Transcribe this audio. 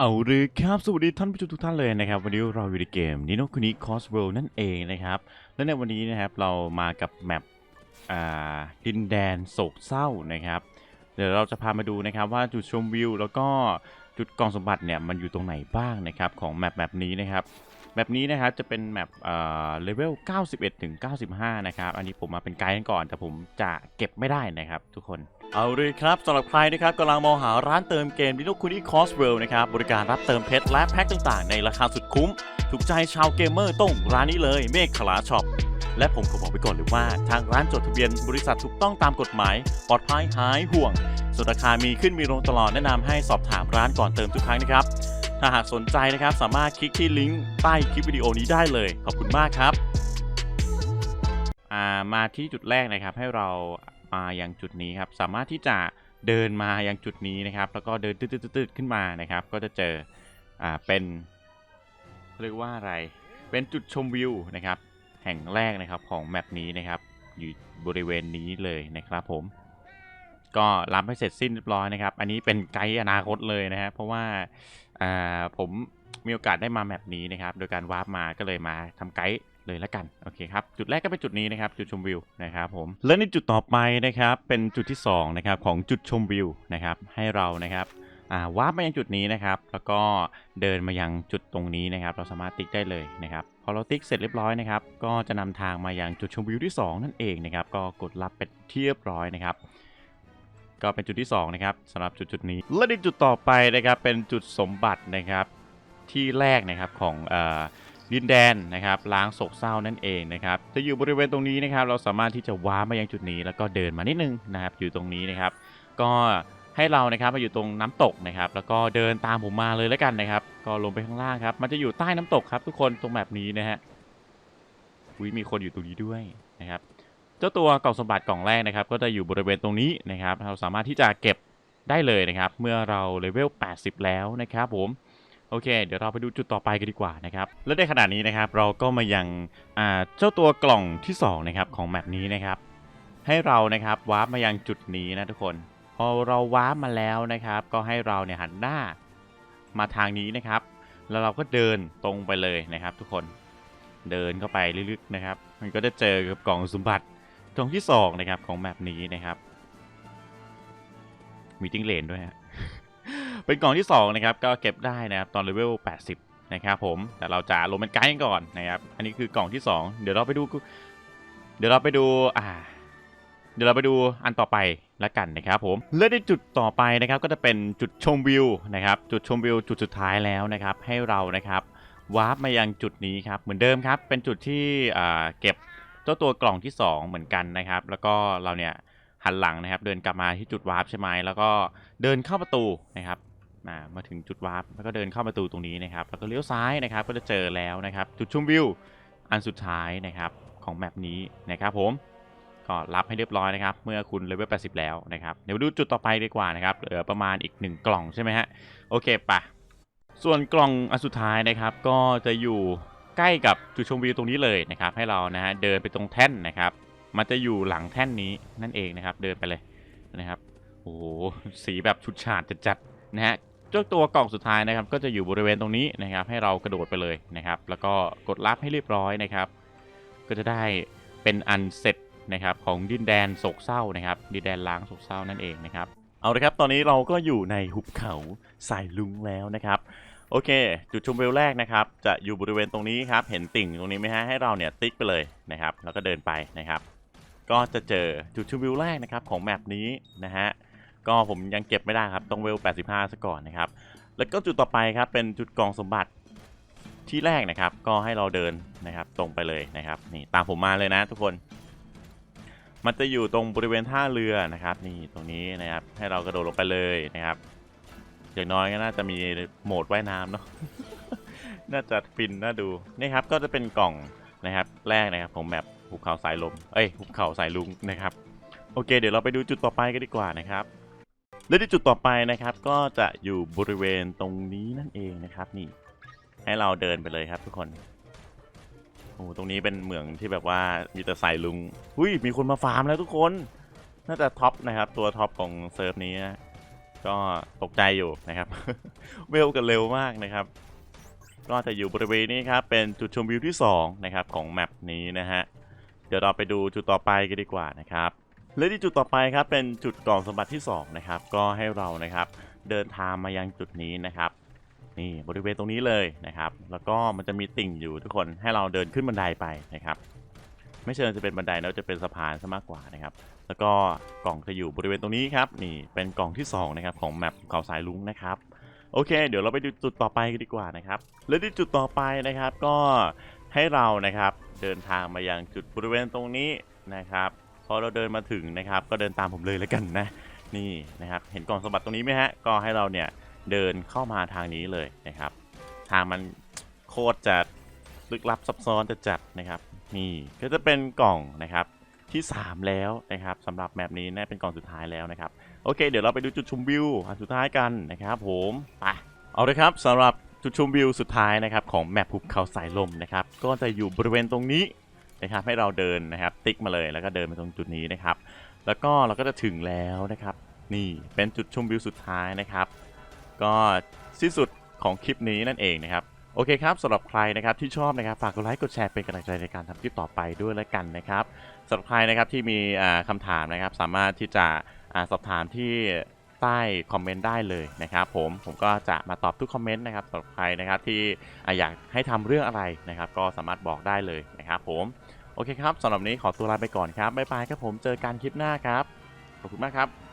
เอาเลยครับสวัสดีท่านผู้ชมทุกท่านเลยนะครับ วันนี้เราอยู่ในเกมนิโนคุนิคอสเวลนั่นเองนะครับ และในวันนี้นะครับเรามากับแมปดินแดนโศกเศร้านะครับ เดี๋ยวเราจะพามาดูนะครับว่าจุดชมวิว แล้วก็จุดกองสมบัติเนี่ยมันอยู่ตรงไหนบ้างนะครับของแมปแมปนี้นะครับ แมปนี้นะครับจะเป็นแมปเอ่อเลเวล 91 ถึง 95 นะครับ อันนี้ผมมาเป็นไกด์กันก่อน แต่ผมจะเก็บไม่ได้นะครับทุกคน เอาเลยครับสำหรับใครนะครับกำลังมองหาร้านเติมเกมดิโนคุนิคอสเวลนะครับ บริการรับเติมเพชรและแพ็คต่างๆ ในราคาสุดคุ้ม ถูกใจชาวเกมเมอร์ต้องร้านนี้เลยเมฆขลาช็อปและผมขอบอกไปก่อนเลยว่า ทางร้านจดทะเบียนบริษัทถูกต้องตามกฎหมาย ปลอดภัยหายห่วงส่วนราคามีขึ้นมีลงตลอดแนะนำให้สอบถามร้านก่อนเติมทุกครั้งนะครับ ถ้าหากสนใจนะครับสามารถคลิกที่ลิงก์ใต้คลิปวิดีโอนี้ได้เลย ขอบคุณมากครับามาที่จุดแรกนะครับให้เรามายังจุดนี้ครับสามารถที่จะเดินมาอยังจุดนี้นะครับ แล้วก็เดินตืดๆๆๆขึ้นมานะครับ ก็จะเจออ่าเป็นเรียกว่าอะไรเป็นจุดชมวิวนะครับ แห่งแรกนะครับของแมปนี้นะครับ อยู่บริเวณนี้เลยนะครับผม ก็รับให้เสร็จสิ้นเรียบร้อยนะครับ อันนี้เป็นไกด์อนาคตเลยนะฮะเพราะว่าอ่าผมมีโอกาสได้มาแมปนี้นะครับ โดยการวาร์ปมาก็เลยมาทำไกด์เลยละกันโอเคครับ จุดแรกก็เป็นจุดนี้นะครับ จุดชมวิวนะครับผมและในจุดต่อไปนะครับ เป็นจุดที่สองนะครับของจุดชมวิวนะครับ ให้เรานะครับอ่าวาร์ปมายังจุดนี้นะครับ แล้วก็เดินมายังจุดตรงนี้นะครับ เราสามารถติ๊กได้เลยนะครับ พอเราติ๊กเสร็จเรียบร้อยนะครับ ก็จะนำทางมายังจุดชมวิวที่สองนั่นเองนะครับ ก็กดรับเป็นที่เรียบร้อยนะครับ ก็เป็นจุดที่2นะครับสำหรับจุดจุดนี้ และในจุดต่อไปนะครับเป็นจุดสมบัตินะครับที่แรกนะครับของดินแดนนะครับล้างโศกเศร้านั่นเองนะครับจะอยู่บริเวณตรงนี้นะครับ เราสามารถที่จะว้ามายังจุดนี้ แล้วก็เดินมานิดนึงนะครับ อยู่ตรงนี้นะครับ ก็ให้เรานะครับมาอยู่ตรงน้ำตกนะครับ แล้วก็เดินตามผมมาเลยแล้วกันนะครับ ก็ลงไปข้างล่างครับ มันจะอยู่ใต้น้ำตกครับ ทุกคนตรงแบบนี้นะฮะวิมีคนอยู่ตรงนี้ด้วยนะครับ เจ้าตัวกล่องสมบัติกล่องแรกนะครับ ก็จะอยู่บริเวณตรงนี้นะครับ เราสามารถที่จะเก็บได้เลยนะครับ เมื่อเราเลเวล 80 แล้วนะครับผมโอเค เดี๋ยวเราไปดูจุดต่อไปกันดีกว่านะครับ และในขณะนี้นะครับเราก็มายังอ่าเจ้าตัวกล่องที่2นะครับของแมปนี้นะครับ ให้เรานะครับวาร์ปมายังจุดนี้นะทุกคน พอเราวาร์ปมาแล้วนะครับ ก็ให้เราเนี่ยหันหน้ามาทางนี้นะครับ แล้วเราก็เดินตรงไปเลยนะครับ ทุกคน เดินเข้าไปลึกๆนะครับ มันก็จะเจอกับกล่องสมบัติ กล่องที่สองนะครับของแมปนี้นะครับมีจิ้งเลนด้วยฮะเป็นกล่องที่สองนะครับก็เก็บได้นะครับตอนเลเวล80 นะครับผมแต่เราจะลงเป็นไกด์กันก่อนนะครับ อันนี้คือกล่องที่สองเดี๋ยวเราไปดู เดี๋ยวเราไปดูอ่าเดี๋ยวเราไปดูอันต่อไปละกันนะครับผมและในจุดต่อไปนะครับก็จะเป็นจุดชมวิวนะครับจุดชมวิวจุดสุดท้ายแล้วนะครับให้เรานะครับวาร์ปมายังจุดนี้ครับเหมือนเดิมครับเป็นจุดที่อ่าเก็บ เจ้าตัวกล่องที่ 2 เหมือนกันนะครับ แล้วก็เราเนี่ยหันหลังนะครับ เดินกลับมาที่จุดวาร์ปใช่ไหมแล้วก็เดินเข้าประตูนะครับมามาถึงจุดวาร์ปแล้วก็เดินเข้าประตูตรงนี้นะครับ แล้วก็เลี้ยวซ้ายนะครับ ก็จะเจอแล้วนะครับ จุดชมวิวอันสุดท้ายนะครับของแมปนี้นะครับผมก็รับให้เรียบร้อยนะครับ เมื่อคุณเลเวล80 แล้วนะครับ เดี๋ยวดูจุดต่อไปดีกว่านะครับเหลือประมาณอีก 1 กล่องใช่ไหมฮะ โอเคปะส่วนกล่องอันสุดท้ายนะครับ ก็จะอยู่ ใกล้กับจุดชมวิวตรงนี้เลยนะครับ ให้เรานะฮะเดินไปตรงแท่นนะครับ มันจะอยู่หลังแท่นนี้นั่นเองนะครับ เดินไปเลยนะครับโอ้โหสีแบบชุดฉาดจัดๆนะฮะเจ้าตัวกล่องสุดท้ายนะครับ ก็จะอยู่บริเวณตรงนี้นะครับ ให้เรากระโดดไปเลยนะครับ แล้วก็กดรับให้เรียบร้อยนะครับ ก็จะได้เป็นอันเสร็จนะครับของดินแดนโศกเศร้านะครับ ดินแดนล้างโศกเศร้านั่นเองนะครับ เอาละครับ ตอนนี้เราก็อยู่ในหุบเขาสายลุงแล้วนะครับ โอเค จุดชมวิวแรกนะครับ จะอยู่บริเวณตรงนี้ครับ เห็นติ่งตรงนี้ไหมฮะ ให้เราเนี่ยติ๊กไปเลยนะครับ แล้วก็เดินไปนะครับ ก็จะเจอจุดชมวิวแรกนะครับของแมปนี้นะฮะ ก็ผมยังเก็บไม่ได้ครับ ต้องเวล 85 ซะก่อนนะครับ แล้วก็จุดต่อไปครับ เป็นจุดกองสมบัติที่แรกนะครับ ก็ให้เราเดินนะครับ ตรงไปเลยนะครับ นี่ตามผมมาเลยนะทุกคน มันจะอยู่ตรงบริเวณท่าเรือนะครับ นี่ตรงนี้นะครับ ให้เรากระโดดลงไปเลยนะครับ อย่างน้อยก็น่าจะมีโหมดว่ายน้ำเนาะ น่าจะฟินน่าดู นี่ครับก็จะเป็นกล่องนะครับแรกนะครับของแมปหุบเขาสายลม เอ้ยหุบเขาสายลุงนะครับ โอเค เดี๋ยวเราไปดูจุดต่อไปกันดีกว่านะครับ และที่จุดต่อไปนะครับ ก็จะอยู่บริเวณตรงนี้นั่นเองนะครับนี่ ให้เราเดินไปเลยครับทุกคน โอ้ตรงนี้เป็นเหมืองที่แบบว่ามีแต่สายลุง หุ้ยมีคนมาฟาร์มแล้วทุกคน น่าจะท็อปนะครับตัวท็อปของเซิร์ฟนี้นะ ก็ตกใจอยู่นะครับ เวลกันเร็วมากนะครับ ก็จะอยู่บริเวณนี้ครับ เป็นจุดชมวิวที่2นะครับของแมปนี้นะฮะ เดี๋ยวเราไปดูจุดต่อไปกันดีกว่านะครับ และที่จุดต่อไปครับเป็นจุดกล่องสมบัติที่2นะครับ ก็ให้เรานะครับเดินทางมายังจุดนี้นะครับ นี่บริเวณตรงนี้เลยนะครับ แล้วก็มันจะมีติ่งอยู่ทุกคนให้เราเดินขึ้นบันไดไปนะครับ ไม่เชิงจะเป็นบันไดแล้วจะเป็นสะพานซะมากกว่านะครับ แล้วก็กล่องจะอยู่บริเวณตรงนี้ครับนี่เป็นกล่องที่สองนะครับของแมปเขาสายลุงนะครับโอเค เดี๋ยวเราไปดูจุดต่อไปกันดีกว่านะครับ และที่จุดต่อไปนะครับก็ให้เรานะครับเดินทางมายังจุดบริเวณตรงนี้นะครับพอเราเดินมาถึงนะครับ ก็เดินตามผมเลยแล้วกันนะนี่นะครับ เห็นกล่องสมบัติตรงนี้ไหมฮะก็ให้เราเนี่ยเดินเข้ามาทางนี้เลยนะครับ ทางมันโคตรจะลึกลับซับซ้อนจะจัดนะครับ นี่ก็จะเป็นกล่องนะครับที่ 3 แล้วนะครับสำหรับแมปนี้นะเป็นกล่องสุดท้ายแล้วนะครับโอเค เดี๋ยวเราไปดูจุดชมวิวอันสุดท้ายกันนะครับผมไปเอาเลยครับสำหรับจุดชมวิวสุดท้ายนะครับของแมปภูเขาสายลมนะครับก็จะอยู่บริเวณตรงนี้นะครับให้เราเดินนะครับติ๊กมาเลยแล้วก็เดินมาตรงจุดนี้นะครับ แล้วก็เราก็จะถึงแล้วนะครับ นี่เป็นจุดชมวิวสุดท้ายนะครับ ก็สิ้นสุดของคลิปนี้นั่นเองนะครับ โอเคครับสำหรับใครนะครับที่ชอบนะครับฝากกดไลค์กดแชร์เป็นกำลังใจในการทำคลิปต่อไปด้วยแล้วกันนะครับสำหรับใครนะครับที่มีคำถามนะครับสามารถที่จะสอบถามที่ใต้คอมเมนต์ได้เลยนะครับผมผมก็จะมาตอบทุกคอมเมนต์นะครับสำหรับใครนะครับที่อยากให้ทำเรื่องอะไรนะครับ ก็สามารถบอกได้เลยนะครับผมโอเคครับสำหรับนนี้ขอตัวลาไปก่อนครับบ๊ายบายครับผมเจอกันคลิปหน้าครับขอบคุณมากครับ